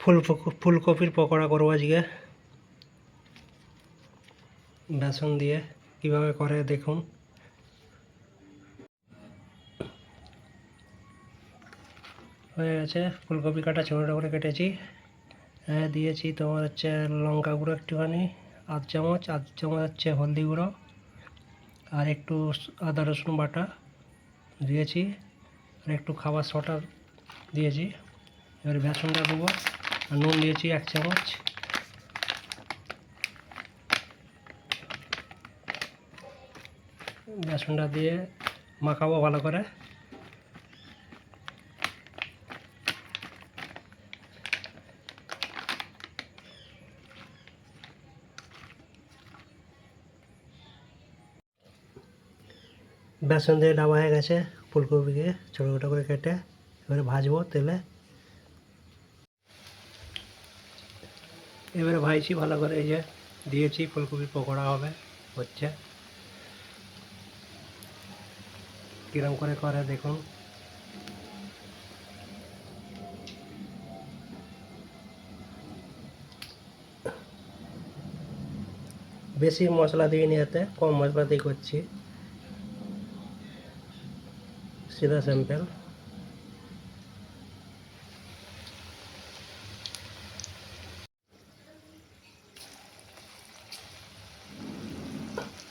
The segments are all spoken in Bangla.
ফুল ফুলকপির পকোড়া করব আজকে। বেসন দিয়ে কীভাবে করে দেখুন। হয়ে গেছে, ফুলকপি কাটা ছোটো ছোটো করে কেটেছি। হ্যাঁ দিয়েছি তোমার হচ্ছে লঙ্কা গুঁড়ো একটুখানি, আধ চামচ আধ চামচ হচ্ছে হলদি গুঁড়ো, আর একটু আদা রসুন বাটা দিয়েছি, আর একটু খাবার সোটা দিয়েছি। এবার বেসনটা দেবো। নুন দিয়েছি এক চামচ। বেসনটা দিয়ে মাখাবো ভালো করে। বেসন দিয়ে ডাবা হয়ে গেছে ফুলকপিকে ছোটো ছোটো করে কেটে এবারে ভাজবো তেলে। এবারে ভাইছি ভালো করে এই যে দিয়েছি, ফুলকপি পকোড়া হবে, হচ্ছে। কিরম করে করে দেখুন। বেশি মশলা দিয়ে নিতে কম মশলা দিয়ে করছি। সিধা স্যাম্পেল।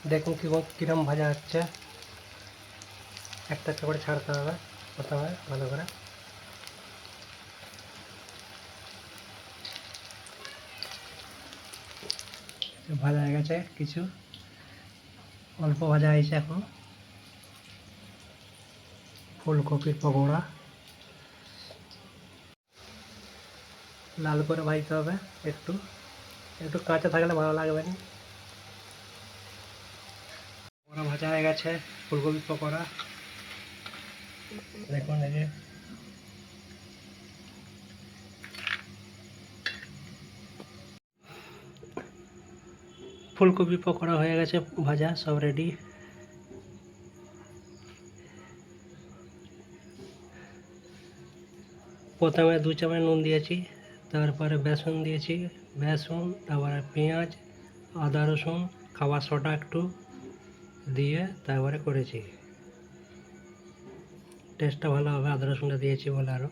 দেখুন কি কিরম ভাজা হচ্ছে। একটা একটা করে ছাড়তে হবে প্রথমে, ভালো করে। ভাজা হয়ে গেছে কিছু। অল্প ভাজা হয়েছে এখন। ফুলকপির পকোড়া। লাল করে ভাজতে হবে একটু। একটু কাঁচা থাকলে ভালো লাগবে না পকোড়া ভাজা হয়ে গেছে ফুলকপির পকোড়া। দেখুন এই যে। ফুলকপি পকোড়া হয়ে গেছে, ভাজা, সব রেডি প্রথমে দু চামচ নুন দিয়েছি, তারপরে বেসন দিয়েছি। বেসন, তারপরে পেঁয়াজ, আদা রসুন, খাবার সোডা একটু। দিয়ে তারপরে করেছি। টেস্টটা ভালো হবে আদা রসুনটা দিয়েছি বলে আরও